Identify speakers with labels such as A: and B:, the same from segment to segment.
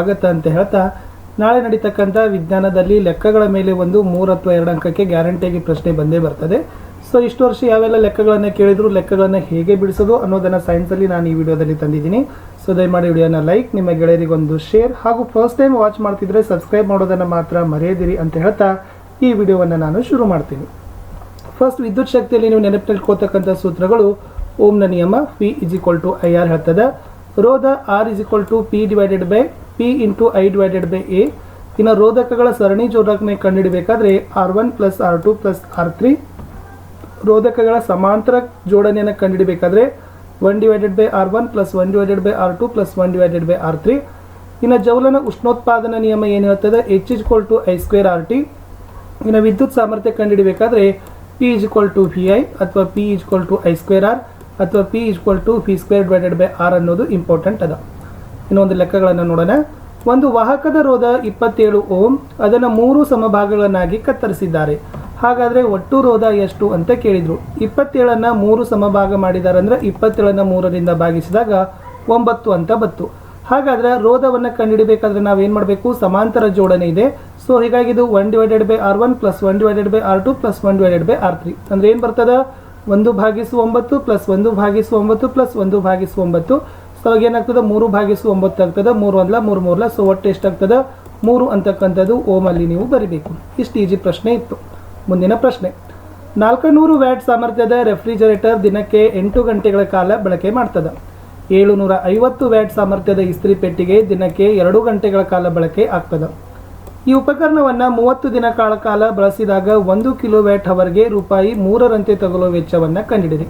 A: ಆಗತ್ತ ಅಂತ ಹೇಳ್ತಾ, ನಾಳೆ ನಡೀತಕ್ಕಂಥ ವಿಜ್ಞಾನದಲ್ಲಿ ಲೆಕ್ಕಗಳ ಮೇಲೆ ಒಂದು ಮೂರು ಅಥವಾ ಎರಡು ಅಂಕಕ್ಕೆ ಗ್ಯಾರಂಟಿಯಾಗಿ ಪ್ರಶ್ನೆ ಬಂದೇ ಬರ್ತದೆ. ಸೊ, ಇಷ್ಟು ವರ್ಷ ಯಾವೆಲ್ಲ ಲೆಕ್ಕಗಳನ್ನು ಕೇಳಿದ್ರು, ಲೆಕ್ಕಗಳನ್ನು ಹೇಗೆ ಬಿಡಿಸೋದು ಅನ್ನೋದನ್ನು ಸೈನ್ಸಲ್ಲಿ ನಾನು ಈ ವಿಡಿಯೋದಲ್ಲಿ ತಂದಿದ್ದೀನಿ. ಸೊ, ದಯಮಾಡಿ ವಿಡಿಯೋನ ಲೈಕ್ ನಿಮ್ಮ ಗೆಳೆಯರಿಗೊಂದು ಶೇರ್ ಹಾಗೂ ಫಸ್ಟ್ ಟೈಮ್ ವಾಚ್ ಮಾಡ್ತಿದ್ರೆ ಸಬ್ಸ್ಕ್ರೈಬ್ ಮಾಡೋದನ್ನು ಮಾತ್ರ ಮರೆಯದಿರಿ ಅಂತ ಹೇಳ್ತಾ ಈ ವಿಡಿಯೋವನ್ನು ನಾನು ಶುರು ಮಾಡ್ತೀನಿ. ಫಸ್ಟ್ ವಿದ್ಯುತ್ ಶಕ್ತಿಯಲ್ಲಿ ನೀವು ನೆನಪಿನಲ್ಲಿಕೊಳ್ತಕ್ಕಂಥ ಸೂತ್ರಗಳು ಓಮ್ನ ನಿಯಮ P is equal to I R ಹೇಳ್ತದೆ. ರೋಧ R is equal to P divided by P into I divided by A ಇನ್ನು ರೋಧಕಗಳ ಸರಣಿ ಜೋಡಣೆ ಕಂಡುಹಿಡಬೇಕಾದ್ರೆ R one plus R two plus R three ರೋಧಕಗಳ ಸಮಾಂತರ ಜೋಡಣೆಯನ್ನು ಕಂಡುಹಿಡಬೇಕಾದ್ರೆ one divided by R one plus one divided by R two plus one divided by R three ಇನ್ನು ಜೌಲನ ಉಷ್ಣೋತ್ಪಾದನಾ ನಿಯಮ ಏನು ಹೇಳ್ತದೆ? H is to I square R T ಇನ್ನು ವಿದ್ಯುತ್ ಸಾಮರ್ಥ್ಯ ಕಂಡುಹಿಡಬೇಕಾದ್ರೆ P is equal to V I ಅಥವಾ P is equal to I square R ಅಥವಾ P is equal to V square divided by R ಅನ್ನೋದು ಇಂಪಾರ್ಟೆಂಟ್ ಅದ. ಇನ್ನೊಂದು ಲೆಕ್ಕಗಳನ್ನು ನೋಡೋಣ. ಒಂದು ವಾಹಕದ ರೋಧ ಇಪ್ಪತ್ತೇಳು ಓಮ್, ಅದನ್ನು ಮೂರು ಸಮಭಾಗಗಳನ್ನಾಗಿ ಕತ್ತರಿಸಿದ್ದಾರೆ. ಹಾಗಾದರೆ ಒಟ್ಟು ರೋಧ ಎಷ್ಟು ಅಂತ ಕೇಳಿದರು. ಇಪ್ಪತ್ತೇಳನ್ನು ಮೂರು ಸಮಭಾಗ ಮಾಡಿದ್ದಾರೆ ಅಂದರೆ ಇಪ್ಪತ್ತೇಳನ್ನು ಮೂರರಿಂದ ಭಾಗಿಸಿದಾಗ ಒಂಬತ್ತು ಅಂತ ಬತ್ತು ಹಾಗಾದ್ರೆ ರೋಧವನ್ನು ಕಂಡುಹಿಡಬೇಕಾದ್ರೆ ನಾವೇನು ಮಾಡಬೇಕು? ಸಮಾಂತರ ಜೋಡಣೆ ಇದೆ. ಸೊ ಹೀಗಾಗಿ ಇದು one divided by R one plus one divided by R two plus one divided by R three ಅಂದರೆ ಏನು ಬರ್ತದೆ? ಒಂದು ಭಾಗಿಸು ಒಂಬತ್ತು ಪ್ಲಸ್ ಒಂದು ಭಾಗಿಸು ಒಂಬತ್ತು ಪ್ಲಸ್ ಒಂದು ಭಾಗಿಸು ಒಂಬತ್ತು. ಸೊ ಅವಾಗ ಏನಾಗ್ತದೆ ಮೂರು ಭಾಗಿಸು ಒಂಬತ್ತು ಆಗ್ತದೆ, ಮೂರು ಒಂದ್ಲ ಮೂರು ಮೂರ್ಲ ಸೊ ಒಟ್ಟು ಎಷ್ಟಾಗ್ತದೆ? ಮೂರು ಅಂತಕ್ಕಂಥದ್ದು ಓಮಲ್ಲಿ ನೀವು ಬರಿಬೇಕು. ಇಷ್ಟು ಈಜಿ ಪ್ರಶ್ನೆ ಇತ್ತು. ಮುಂದಿನ ಪ್ರಶ್ನೆ. ನಾಲ್ಕುನೂರು ವ್ಯಾಟ್ ಸಾಮರ್ಥ್ಯದ ರೆಫ್ರಿಜರೇಟರ್ ದಿನಕ್ಕೆ ಎಂಟು ಗಂಟೆಗಳ ಕಾಲ ಬಳಕೆ ಮಾಡ್ತದೆ. ಏಳುನೂರ ಐವತ್ತು ವ್ಯಾಟ್ ಸಾಮರ್ಥ್ಯದ ಇಸ್ತ್ರಿ ಪೆಟ್ಟಿಗೆ ದಿನಕ್ಕೆ ಎರಡು ಗಂಟೆಗಳ ಕಾಲ ಬಳಕೆ ಆಗ್ತದೆ. ಈ ಉಪಕರಣವನ್ನು ಮೂವತ್ತು ದಿನ ಕಾಲ ಕಾಲ ಬಳಸಿದಾಗ ಒಂದು ಕಿಲೋ ವ್ಯಾಟ್ ಅವರ್ಗೆ ರೂಪಾಯಿ ಮೂರರಂತೆ ತಗುಲುವ ವೆಚ್ಚವನ್ನು ಕಂಡುಹಿಡಿರಿ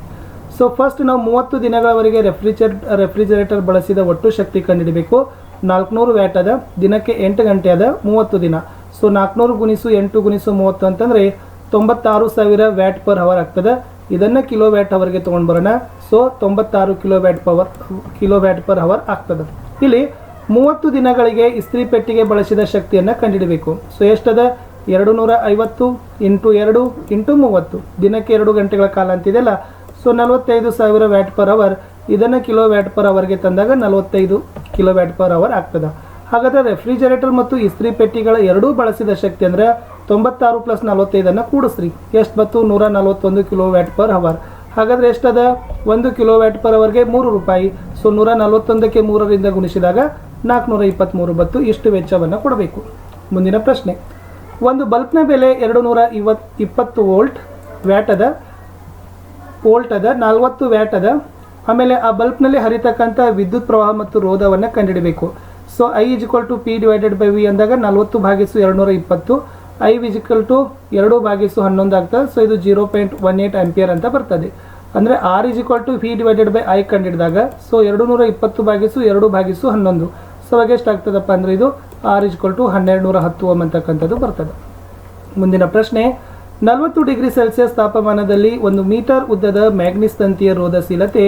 A: ಸೊ ಫಸ್ಟ್ ನಾವು ಮೂವತ್ತು ದಿನಗಳವರೆಗೆ ರೆಫ್ರಿಜರ್ ರೆಫ್ರಿಜರೇಟರ್ ಬಳಸಿದ ಒಟ್ಟು ಶಕ್ತಿ ಕಂಡುಹಿಡಬೇಕು. ನಾಲ್ಕುನೂರು ವ್ಯಾಟ್ ಅದ ದಿನಕ್ಕೆ ಎಂಟು ಗಂಟೆ ಅದ ಮೂವತ್ತು ದಿನ. ಸೊ ನಾಲ್ಕುನೂರು ಗುಣಿಸು ಎಂಟು ಗುಣಿಸು ಮೂವತ್ತು ಅಂತಂದರೆ ತೊಂಬತ್ತಾರು ಸಾವಿರ ವ್ಯಾಟ್ ಪರ್ ಅವರ್ ಆಗ್ತದೆ. ಇದನ್ನು ಕಿಲೋ ವ್ಯಾಟ್ ಅವರ್ಗೆ ತೊಗೊಂಡು ಬರೋಣ. ಸೊ ತೊಂಬತ್ತಾರು kilo watt power kilo watt per hour ಆಗ್ತದೆ. ಇಲ್ಲಿ ಮೂವತ್ತು ದಿನಗಳಿಗೆ ಇಸ್ತ್ರಿ ಪೆಟ್ಟಿಗೆ ಬಳಸಿದ ಶಕ್ತಿಯನ್ನು ಕಂಡುಹಿಡಬೇಕು. ಸೊ ಎಷ್ಟದ? ಎರಡು ನೂರ ಐವತ್ತು ಇಂಟು ಎರಡು ಇಂಟು ಮೂವತ್ತು. ದಿನಕ್ಕೆ ಎರಡು ಗಂಟೆಗಳ ಕಾಲ ಅಂತಿದೆಯಲ್ಲ ಸೊ ನಲವತ್ತೈದು ಸಾವಿರ ವ್ಯಾಟ್ ಪರ್ ಅವರ್ ಇದನ್ನು ಕಿಲೋ ವ್ಯಾಟ್ ಪರ್ ಅವರ್ಗೆ ತಂದಾಗ ನಲವತ್ತೈದು ಕಿಲೋ ವ್ಯಾಟ್ ಪರ್ ಅವರ್ ಆಗ್ತದೆ. ಹಾಗಾದರೆ ರೆಫ್ರಿಜರೇಟರ್ ಮತ್ತು ಇಸ್ತ್ರಿ ಪೆಟ್ಟಿಗಳ ಎರಡೂ ಬಳಸಿದ ಶಕ್ತಿ ಅಂದರೆ ತೊಂಬತ್ತಾರು ಪ್ಲಸ್ ನಲವತ್ತೈದನ್ನು ಕೂಡಿಸ್ರಿ. ಎಷ್ಟು ಬತ್ತು ನೂರ ನಲವತ್ತೊಂದು ಕಿಲೋ ವ್ಯಾಟ್ ಪರ್ ಅವರ್ ಹಾಗಾದರೆ ಎಷ್ಟದ? ಒಂದು ಕಿಲೋ ವ್ಯಾಟ್ ಪರ್ ಅವರ್ಗೆ ಮೂರು ರೂಪಾಯಿ. ಸೊ ನೂರ ನಲವತ್ತೊಂದಕ್ಕೆ ಮೂರರಿಂದ ಗುಣಿಸಿದಾಗ ನಾಲ್ಕುನೂರ ಇಪ್ಪತ್ತ್ಮೂರು ಬತ್ತು ಇಷ್ಟು ವೆಚ್ಚವನ್ನು ಕೊಡಬೇಕು. ಮುಂದಿನ ಪ್ರಶ್ನೆ. ಒಂದು ಬಲ್ಬ್ನ ಬೆಲೆ ಎರಡು ನೂರ ಇವತ್ ಇಪ್ಪತ್ತು ವೋಲ್ಟ್ ವ್ಯಾಟ್ ಅದ. ವೋಲ್ಟ್ ಅದ, ನಲ್ವತ್ತು ವ್ಯಾಟ್ ಅದ. ಆಮೇಲೆ ಆ ಬಲ್ಬ್ನಲ್ಲಿ ಹರಿತಕ್ಕಂಥ ವಿದ್ಯುತ್ ಪ್ರವಾಹ ಮತ್ತು ರೋಧವನ್ನು ಕಂಡುಹಿಡಬೇಕು. So I is equal to P divided by V ಅಂದಾಗ ನಲ್ವತ್ತು ಭಾಗಿಸು ಎರಡುನೂರ ಇಪ್ಪತ್ತು. ಐ ವಿಜಿಕಲ್ ಟು ಎರಡು ಭಾಗಿಸು ಹನ್ನೊಂದು ಆಗ್ತದೆ. ಸೊ ಇದು zero point one eight ampere ಅಂತ ಬರ್ತದೆ. ಅಂದರೆ R is equal to P divided by I ಕಂಡಿಡಿದಾಗ so ಎರಡು ನೂರ ಇಪ್ಪತ್ತು ಭಾಗಿಸು ಎರಡು ಭಾಗಿಸು ಹನ್ನೊಂದು. ಸೊ ಅವಾಗ ಎಷ್ಟಾಗ್ತದಪ್ಪ ಅಂದರೆ ಇದು ಆರ್ ಇಜಿಕ್ವಲ್ ಟು ಹನ್ನೆರಡು ನೂರ ಹತ್ತು ಓಮ್ ಅಂತಕ್ಕಂಥದ್ದು ಬರ್ತದೆ. ಮುಂದಿನ ಪ್ರಶ್ನೆ ನಲವತ್ತು ಡಿಗ್ರಿ ಸೆಲ್ಸಿಯಸ್ ತಾಪಮಾನದಲ್ಲಿ ಒಂದು ಮೀಟರ್ ಉದ್ದದ ಮ್ಯಾಗ್ನಿಸ್ ತಂತಿಯ ರೋಧಶೀಲತೆ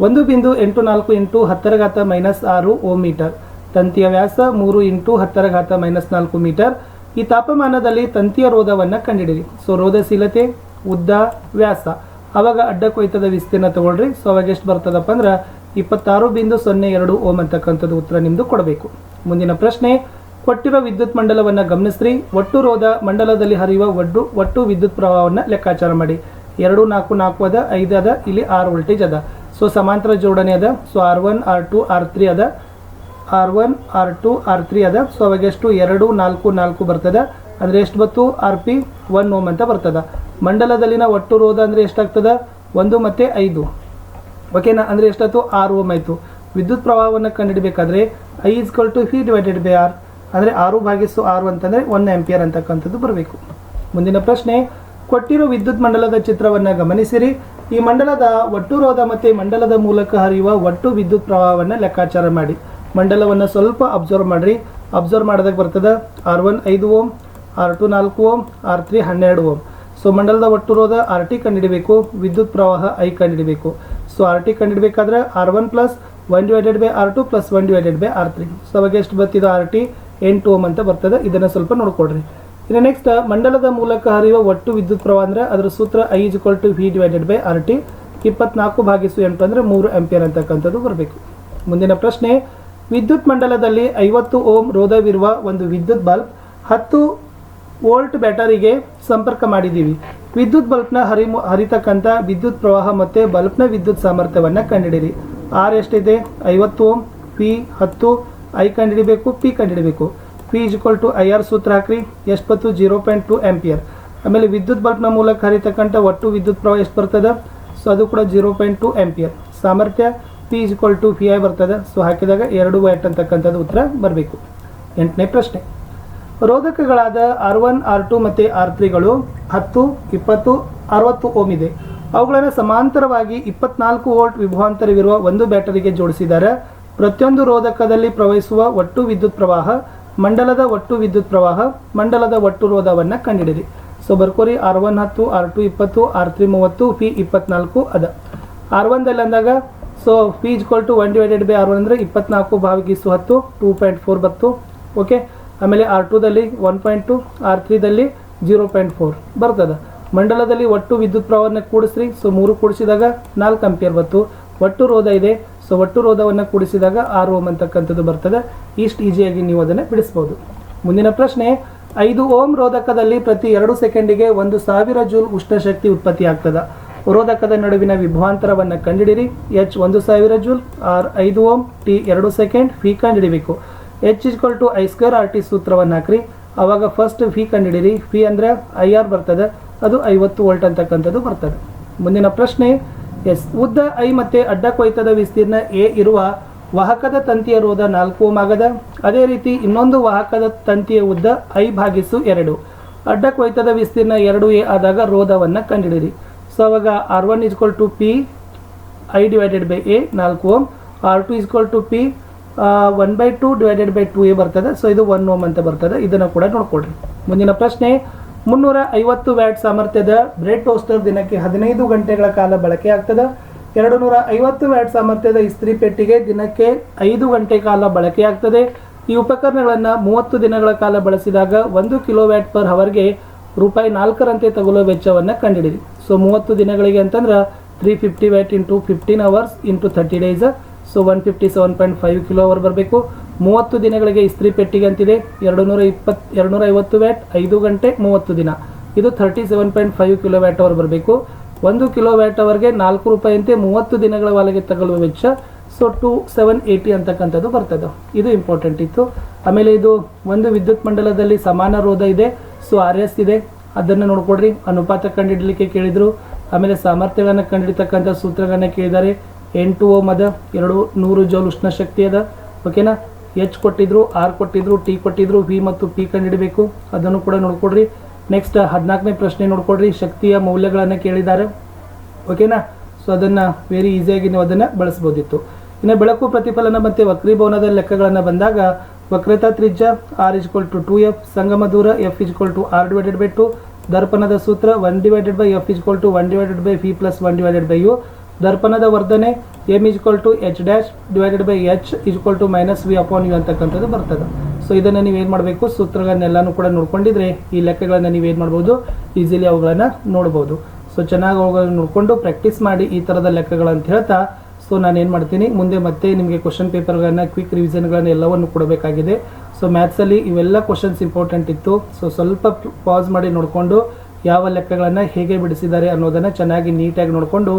A: ಒಂದು ಬಿಂದು ಎಂಟು ನಾಲ್ಕು ಇಂಟು ಹತ್ತರ ಘಾತ ಮೈನಸ್ ಆರು ಓ ಮೀಟರ್. ತಂತಿಯ ವ್ಯಾಸ ಮೂರು ಇಂಟು ಹತ್ತರ ಘಾತ ಮೈನಸ್ ನಾಲ್ಕು ಮೀಟರ್. ಈ ತಾಪಮಾನದಲ್ಲಿ ತಂತಿಯ ರೋಧವನ್ನು ಕಂಡುಹಿಡಿರಿ ಸೊ ರೋಧಶೀಲತೆ ಉದ್ದ, ವ್ಯಾಸ. ಅವಾಗ ಅಡ್ಡ ಕೊಯ್ತದ ವಿಸ್ತೀರ್ಣ ತಗೊಳ್ರಿ. ಸೊ, ಅವಾಗ ಎಷ್ಟು ಬರ್ತದಪ್ಪ ಅಂದ್ರೆ ಇಪ್ಪತ್ತಾರು ಬಿಂದು ಸೊನ್ನೆ ಎರಡು ಓಮ್ ಅಂತಕ್ಕಂಥದ್ದು ಉತ್ತರ ನಿಮ್ಮದು ಕೊಡಬೇಕು. ಮುಂದಿನ ಪ್ರಶ್ನೆ ಕೊಟ್ಟಿರೋ ವಿದ್ಯುತ್ ಮಂಡಲವನ್ನು ಗಮನಿಸ್ರಿ. ಒಟ್ಟು ರೋಧ ಮಂಡಲದಲ್ಲಿ ಹರಿಯುವ ಒಟ್ಟು ಒಟ್ಟು ವಿದ್ಯುತ್ ಪ್ರವಾಹವನ್ನು ಲೆಕ್ಕಾಚಾರ ಮಾಡಿ. ಎರಡು, ನಾಲ್ಕು ನಾಲ್ಕು ಅದ, ಐದು ಅದ, ಇಲ್ಲಿ ಆರ್ ವೋಲ್ಟೇಜ್ ಅದ. ಸೊ ಸಮಾಂತರ ಜೋಡಣೆ ಅದ. So R one, R two, R three ಅದ. R one, R two, R three ಅದ. ಸೊ ಅವಾಗ ಎಷ್ಟು? ಎರಡು, ನಾಲ್ಕು ನಾಲ್ಕು ಬರ್ತದೆ. ಅಂದರೆ ಎಷ್ಟು ಬತ್ತು? ಆರ್ ಪಿ ಒನ್ ಓಮ್ ಅಂತ ಬರ್ತದೆ. ಮಂಡಲದಲ್ಲಿನ ಒಟ್ಟು ರೋಧ ಅಂದರೆ ಎಷ್ಟಾಗ್ತದೆ? ಒಂದು ಮತ್ತು ಐದು. ಓಕೆನಾ ಅಂದರೆ ಎಷ್ಟಾಯ್ತು? ಆರ್ ಓಮ್ ಆಯಿತು. ವಿದ್ಯುತ್ ಪ್ರವಾಹವನ್ನು ಕಂಡುಹಿಡಬೇಕಾದ್ರೆ ಐ ಈಸ್ಕಲ್ ಟು ಹಿ ಡಿವೈಡೆಡ್ ಬೈ ಆರ್ ಅಂದರೆ ಆರು ಭಾಗಿಸು ಆರು ಅಂತಂದರೆ ಒನ್ ಆಂಪಿಯರ್ ಅಂತಕ್ಕಂಥದ್ದು ಬರಬೇಕು. ಮುಂದಿನ ಪ್ರಶ್ನೆ, ಕೊಟ್ಟಿರೋ ವಿದ್ಯುತ್ ಮಂಡಲದ ಚಿತ್ರವನ್ನು ಗಮನಿಸಿರಿ. ಈ ಮಂಡಲದ ಒಟ್ಟು ರೋಧ ಮತ್ತು ಮಂಡಲದ ಮೂಲಕ ಹರಿಯುವ ಒಟ್ಟು ವಿದ್ಯುತ್ ಪ್ರವಾಹವನ್ನು ಲೆಕ್ಕಾಚಾರ ಮಾಡಿ. ಮಂಡಲವನ್ನು ಸ್ವಲ್ಪ ಅಬ್ಸರ್ವ್ ಮಾಡಿರಿ. ಅಬ್ಸರ್ವ್ ಮಾಡಿದಾಗ ಬರ್ತದೆ ಆರ್ ಒನ್ ಐದು ಓಮ್ ಆರ್ ಟು ನಾಲ್ಕು ಓಮ್ ಆರ್ ತ್ರೀ ಹನ್ನೆರಡು ಓಮ್. ಸೊ ಮಂಡಲದ ಒಟ್ಟು ರೋಧ ಆರ್ ಟಿ ಕಂಡುಹಿಡಬೇಕು ವಿದ್ಯುತ್ ಪ್ರವಾಹ ಐ ಕಂಡುಹಿಡಬೇಕು so R T ಕಂಡುಹಿಡಬೇಕಾದ್ರೆ R one plus one divided by R two plus one divided by R three so ಅವಾಗ ಎಷ್ಟು ಬರ್ತಿದೆ ಆರ್ ಟಿ ಎಂಟು ಓಮ್ ಅಂತ ಬರ್ತದೆ. ಇದನ್ನು ಸ್ವಲ್ಪ ನೋಡ್ಕೊಳ್ರಿ. ಇನ್ನು ನೆಕ್ಸ್ಟ್ ಮಂಡಲದ ಮೂಲಕ ಹರಿಯುವ ಒಟ್ಟು ವಿದ್ಯುತ್ ಪ್ರವಾಹ ಅಂದರೆ ಅದರ ಸೂತ್ರ I is equal to V divided by R T ಇಪ್ಪತ್ನಾಲ್ಕು ಭಾಗಿಸು ಎಂಟು ಅಂದರೆ ಮೂರು ಎಂಪಿಯರ್ ಅಂತಕ್ಕಂಥದ್ದು ಬರಬೇಕು. ಮುಂದಿನ ಪ್ರಶ್ನೆ, ವಿದ್ಯುತ್ ಮಂಡಲದಲ್ಲಿ ಐವತ್ತು ಓಮ್ ರೋಧವಿರುವ ಒಂದು ವಿದ್ಯುತ್ ಬಲ್ಬ್ ಹತ್ತು ವೋಲ್ಟ್ ಬ್ಯಾಟರಿಗೆ ಸಂಪರ್ಕ ಮಾಡಿದ್ದೀವಿ. ವಿದ್ಯುತ್ ಬಲ್ಬ್ನ ಹರಿ ಹರಿತಕ್ಕಂಥ ವಿದ್ಯುತ್ ಪ್ರವಾಹ ಮತ್ತು ಬಲ್ಬ್ನ ವಿದ್ಯುತ್ ಸಾಮರ್ಥ್ಯವನ್ನು ಕಂಡುಹಿಡಿಯಿರಿ. ಆರ್ ಎಷ್ಟಿದೆ? ಐವತ್ತು ಓಮ್ ಪಿ ಹತ್ತು ಐ ಕಂಡುಹಿಡಬೇಕು P ಕಂಡುಹಿಡಬೇಕು. P is equal to I R ಸೂತ್ರ ಹಾಕ್ರಿ ಎಷ್ಟು ಜೀರೋ ಪಾಯಿಂಟ್ ಟು ಆಂಪಿಯರ್ ಆಮೇಲೆ ವಿದ್ಯುತ್ ಬಲ್ಬ್ನ ಮೂಲಕ ಹರಿತಕ್ಕಂಥ ಒಟ್ಟು ವಿದ್ಯುತ್ ಪ್ರವಾಹ ಎಷ್ಟು ಬರ್ತದೆ? ಸೊ ಅದು ಕೂಡ ಜೀರೋ ಪಾಯಿಂಟ್ ಟು ಆಂಪಿಯರ್ ಸಾಮರ್ಥ್ಯ P is equal to P I ಬರ್ತದೆ. ಸೊ ಹಾಕಿದಾಗ ಎರಡು ವ್ಯಾಟ್ ಅಂತಕ್ಕಂಥದ್ದು ಉತ್ತರ ಬರಬೇಕು. ಎಂಟನೇ ಪ್ರಶ್ನೆ. ರೋಧಕಗಳಾದ ಆರ್ ಒನ್ ಆರ್ ಟು ಮತ್ತು ಆರ್ ತ್ರೀಗಳು ಹತ್ತು, ಇಪ್ಪತ್ತು, ಅರವತ್ತು ಓಮ್ ಇದೆ. ಅವುಗಳನ್ನು ಸಮಾಂತರವಾಗಿ ಇಪ್ಪತ್ನಾಲ್ಕು ವೋಲ್ಟ್ ವಿಭವಾಂತರವಿರುವ ಒಂದು ಬ್ಯಾಟರಿಗೆ ಜೋಡಿಸಿದ್ದಾರೆ ಪ್ರತಿಯೊಂದು ರೋಧಕದಲ್ಲಿ ಪ್ರವಹಿಸುವ ಒಟ್ಟು ವಿದ್ಯುತ್ ಪ್ರವಾಹ, ಮಂಡಲದ ಒಟ್ಟು ವಿದ್ಯುತ್ ಪ್ರವಾಹ, ಮಂಡಲದ ಒಟ್ಟು ರೋಧವನ್ನು ಕಂಡುಹಿಡಿರಿ ಸೊ ಬರ್ಕೋರಿ ಆರ್ ಒನ್ ಹತ್ತು ಆರ್ ಟು ಇಪ್ಪತ್ತು ಆರ್ ತ್ರೀ ಮೂವತ್ತು ಪಿ ಇಪ್ಪತ್ನಾಲ್ಕು ಅದ. ಆರ್ ಒನ್ದಲ್ಲಿ ಅಂದಾಗ so P is equal to one divided by R one ಅಂದರೆ ಇಪ್ಪತ್ನಾಲ್ಕು ಭಾಗಿಸು ಹತ್ತು ಟೂ ಪಾಯಿಂಟ್ ಫೋರ್ ಬತ್ತು. ಓಕೆ ಆಮೇಲೆ ಆರ್ ಟೂದಲ್ಲಿ ಒನ್ ಪಾಯಿಂಟ್ ಟು ಆರ್ ತ್ರೀದಲ್ಲಿ ಜೀರೋ ಪಾಯಿಂಟ್ ಫೋರ್ ಬರ್ತದೆ. ಮಂಡಲದಲ್ಲಿ ಒಟ್ಟು ವಿದ್ಯುತ್ ಪ್ರವಾಹನ ಕೂಡಿಸ್ರಿ. ಸೊ ಮೂರು ಕೂಡಿಸಿದಾಗ ನಾಲ್ಕು ಅಂಪಿಯರ್ ಬತ್ತು. ಒಟ್ಟು ರೋಧ ಇದೆ ಸೊ ಒಟ್ಟು ರೋಧವನ್ನು ಕೂಡಿಸಿದಾಗ ಆರ್ ಓಮ್ ಅಂತಕ್ಕಂಥದ್ದು ಬರ್ತದೆ. ಇಷ್ಟು ಈಸಿಯಾಗಿ ನೀವು ಅದನ್ನು ಬಿಡಿಸ್ಬೋದು. ಮುಂದಿನ ಪ್ರಶ್ನೆ, ಐದು ಓಮ್ ರೋಧಕದಲ್ಲಿ ಪ್ರತಿ ಎರಡು ಸೆಕೆಂಡಿಗೆ ಒಂದು ಸಾವಿರ ಜೂಲ್ ಉಷ್ಣಶಕ್ತಿ ಉತ್ಪತ್ತಿ ಆಗ್ತದೆ. ರೋಧಕದ ನಡುವಿನ ವಿಭವಾಂತರವನ್ನು ಕಂಡುಹಿಡಿರಿ ಎಚ್ ಒಂದು ಸಾವಿರ ಜೂಲ್ ಆರ್ ಐದು ಓಮ್ ಟಿ ಎರಡು ಸೆಕೆಂಡ್ ಫಿ ಕಂಡುಹಿಡಿಬೇಕು H is equal to I square R T ಸೂತ್ರವನ್ನು ಹಾಕ್ರಿ. ಅವಾಗ ಫಸ್ಟ್ ಫಿ ಕಂಡುಹಿಡಿರಿ ಫಿ ಅಂದರೆ ಐ ಆರ್ ಬರ್ತದೆ. ಅದು ಐವತ್ತು ವೋಲ್ಟ್ ಅಂತಕ್ಕಂಥದ್ದು ಬರ್ತದೆ. ಮುಂದಿನ ಪ್ರಶ್ನೆ ಎಸ್. ಉದ್ದ ಐ ಮತ್ತು ಅಡ್ಡ ಕೊಯ್ತದ ವಿಸ್ತೀರ್ಣ ಎ ಇರುವ ವಾಹಕದ ತಂತಿಯ ರೋಧ ನಾಲ್ಕು ಓಮ್ ಆಗದ. ಅದೇ ರೀತಿ ಇನ್ನೊಂದು ವಾಹಕದ ತಂತಿಯ ಉದ್ದ ಐ ಭಾಗಿಸು ಎರಡು. ಅಡ್ಡ ಕೊಯ್ತದ ವಿಸ್ತೀರ್ಣ ಎರಡು ಎ ಆದಾಗ ರೋಧವನ್ನು ಕಂಡುಹಿಡಿರಿ ಸೊ ಅವಾಗ R one is equal to P I divided by A ನಾಲ್ಕು ohm. R two is equal to P one by two divided by two A ಬರ್ತದೆ. ಸೊ ಇದು ಒನ್ ಓಮ್ ಅಂತ ಬರ್ತದೆ. ಇದನ್ನು ಕೂಡ ನೋಡ್ಕೊಳ್ರಿ. ಮುಂದಿನ ಪ್ರಶ್ನೆ ಮುನ್ನೂರ ಐವತ್ತು ವ್ಯಾಟ್ ಸಾಮರ್ಥ್ಯದ ಬ್ರೆಡ್ ಟೋಸ್ಟರ್ ದಿನಕ್ಕೆ ಹದಿನೈದು ಗಂಟೆಗಳ ಕಾಲ ಬಳಕೆ ಆಗ್ತದೆ ಎರಡು ನೂರ ಐವತ್ತು ವ್ಯಾಟ್ ಸಾಮರ್ಥ್ಯದ ಇಸ್ತ್ರಿ ಪೆಟ್ಟಿಗೆ ದಿನಕ್ಕೆ ಐದು ಗಂಟೆ ಕಾಲ ಬಳಕೆ ಆಗ್ತದೆ ಈ ಉಪಕರಣಗಳನ್ನು ಮೂವತ್ತು ದಿನಗಳ ಕಾಲ ಬಳಸಿದಾಗ ಒಂದು ಕಿಲೋ ವ್ಯಾಟ್ ಪರ್ ಹವರ್ಗೆ ರೂಪಾಯಿ ನಾಲ್ಕರಂತೆ ತಗುಲೋ ವೆಚ್ಚವನ್ನು ಕಂಡುಹಿಡಿರಿ ಸೊ, ಮೂವತ್ತು ದಿನಗಳಿಗೆ ಅಂತಂದ್ರೆ three fifty watt into fifteen hours into thirty days so one fifty seven point five kilo hour ಬರಬೇಕು. ಮೂವತ್ತು ದಿನಗಳಿಗೆ ಇಸ್ತ್ರಿ ಪೆಟ್ಟಿಗೆ ಅಂತಿದೆ. ಎರಡು ನೂರ ಇಪ್ಪತ್ತು ಎರಡು ನೂರ ಐವತ್ತು ವ್ಯಾಟ್, ಐದು ಗಂಟೆ ಮೂವತ್ತು ದಿನ. ಇದು thirty seven point five kilo watt hour ಬರಬೇಕು. ಒಂದು ಕಿಲೋ ವ್ಯಾಟ್ ಅವರ್ಗೆ ನಾಲ್ಕು ರೂಪಾಯಿಯಂತೆ ಮೂವತ್ತು ದಿನಗಳ ಒಳಗೆ ತಗೊಳ್ಳುವ ವೆಚ್ಚ. ಸೊ ಟು ಸೆವೆನ್ ಏಯ್ಟಿ ಅಂತಕ್ಕಂಥದ್ದು ಬರ್ತದೆ. ಇದು ಇಂಪಾರ್ಟೆಂಟ್ ಇತ್ತು. ಆಮೇಲೆ ಇದು ಒಂದು ವಿದ್ಯುತ್ ಮಂಡಲದಲ್ಲಿ ಸಮಾನ ರೋಧ ಇದೆ. ಸೊ ಆರ್ ಎಸ್ ಇದೆ. ಅದನ್ನು ನೋಡ್ಕೊಡ್ರಿ. ಅನುಪಾತ ಕಂಡುಹಿಡಲಿಕ್ಕೆ ಕೇಳಿದರು. ಆಮೇಲೆ ಸಾಮರ್ಥ್ಯಗಳನ್ನು ಕಂಡುಹಿಡಿತಕ್ಕಂಥ ಸೂತ್ರಗಳನ್ನ ಕೇಳಿದ್ದಾರೆ. ಎಂಟು ಓಮ್ ಅದ ಎರಡು ನೂರು ಜೌಲ್ ಉಷ್ಣ ಶಕ್ತಿ ಅದ. ಓಕೆನಾ ಎಚ್ ಕೊಟ್ಟಿದ್ರು ಆರ್ ಕೊಟ್ಟಿದ್ರು ಟಿ ಕೊಟ್ಟಿದ್ರು ವಿ ಮತ್ತು ಪಿ ಕಂಡುಹಿಡಬೇಕು ಅದನ್ನು ಕೂಡ ನೋಡ್ಕೊಡ್ರಿ. ನೆಕ್ಸ್ಟ್ ಹದಿನಾಲ್ಕನೇ ಪ್ರಶ್ನೆ ನೋಡ್ಕೊಡ್ರಿ. ಶಕ್ತಿಯ ಮೌಲ್ಯಗಳನ್ನು ಕೇಳಿದ್ದಾರೆ. ಓಕೆನಾ ಸೊ ಅದನ್ನು ವೆರಿ ಈಸಿಯಾಗಿ ನೀವು ಅದನ್ನು ಬಳಸ್ಬೋದಿತ್ತು. ಇನ್ನು ಬೆಳಕು ಪ್ರತಿಫಲನ ಮತ್ತು ವಕ್ರೀಭವನದ ಲೆಕ್ಕಗಳನ್ನು ಬಂದಾಗ, ವಕ್ರತಾ ತ್ರಿಜ್ಯ R is equal to two F ಸಂಗಮ ದೂರ F is equal to R divided by two ದರ್ಪಣದ ಸೂತ್ರ one divided by F is equal to one divided by V plus one divided by U ದರ್ಪಣದ ವರ್ಧನೆ M is equal to H dash divided by H is equal to minus V upon U ಅಂತಕ್ಕಂಥದ್ದು ಬರ್ತದೆ. So ಇದನ್ನು ನೀವು ಏನು ಮಾಡಬೇಕು? ಸೂತ್ರಗಳನ್ನೆಲ್ಲನೂ ಕೂಡ ನೋಡ್ಕೊಂಡಿದ್ರೆ ಈ ಲೆಕ್ಕಗಳನ್ನು ನೀವು ಏನು ಮಾಡ್ಬೋದು? ಈಸಿಲಿ ಅವುಗಳನ್ನು ನೋಡ್ಬೋದು. ಸೊ ಚೆನ್ನಾಗಿ ಅವುಗಳನ್ನು ನೋಡಿಕೊಂಡು ಪ್ರಾಕ್ಟೀಸ್ ಮಾಡಿ ಈ ಥರದ ಲೆಕ್ಕಗಳಂತ ಹೇಳ್ತಾ ಸೊ ನಾನು ಏನು ಮಾಡ್ತೀನಿ? ಮುಂದೆ ಮತ್ತೆ ನಿಮಗೆ ಕ್ವಶನ್ ಪೇಪರ್ಗಳನ್ನು ಕ್ವಿಕ್ ರಿವಿಷನ್ಗಳನ್ನು ಎಲ್ಲವನ್ನು ಕೊಡಬೇಕಾಗಿದೆ. ಸೊ ಮ್ಯಾಥ್ಸಲ್ಲಿ ಇವೆಲ್ಲ ಕ್ವಶನ್ಸ್ ಇಂಪಾರ್ಟೆಂಟ್ ಇತ್ತು. ಸೊ ಸ್ವಲ್ಪ ಪಾಸ್ ಮಾಡಿ ನೋಡಿಕೊಂಡು ಯಾವ ಲೆಕ್ಕಗಳನ್ನು ಹೇಗೆ ಬಿಡಿಸಿದ್ದಾರೆ ಅನ್ನೋದನ್ನು ಚೆನ್ನಾಗಿ ನೀಟಾಗಿ ನೋಡಿಕೊಂಡು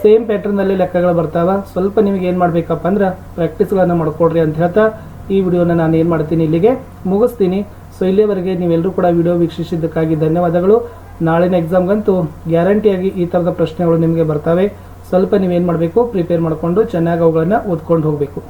A: ಸೇಮ್ ಪ್ಯಾಟರ್ನಲ್ಲಿ ಲೆಕ್ಕಗಳು ಬರ್ತಾವೆ. ಸ್ವಲ್ಪ ನಿಮಗೆ ಏನು ಮಾಡಬೇಕಪ್ಪ ಅಂದ್ರೆ ಪ್ರಾಕ್ಟೀಸ್ಗಳನ್ನು ಮಾಡ್ಕೊಡ್ರಿ ಅಂತ ಹೇಳ್ತಾ ಈ ವಿಡಿಯೋನ ನಾನು ಏನು ಮಾಡ್ತೀನಿ ಇಲ್ಲಿಗೆ ಮುಗಿಸ್ತೀನಿ. ಸೊ ಇಲ್ಲಿಯವರೆಗೆ ನೀವೆಲ್ಲರೂ ಕೂಡ ವಿಡಿಯೋ ವೀಕ್ಷಿಸಿದ್ದಕ್ಕಾಗಿ ಧನ್ಯವಾದಗಳು. ನಾಳಿನ ಎಕ್ಸಾಮ್ಗಂತೂ ಗ್ಯಾರಂಟಿಯಾಗಿ ಈ ಥರದ ಪ್ರಶ್ನೆಗಳು ನಿಮಗೆ ಬರ್ತವೆ. ಸ್ವಲ್ಪ ನೀವೇನು ಮಾಡಬೇಕು ಪ್ರಿಪೇರ್ ಮಾಡಿಕೊಂಡು ಚೆನ್ನಾಗಿ ಅವುಗಳನ್ನು ಓದ್ಕೊಂಡು ಹೋಗಬೇಕು.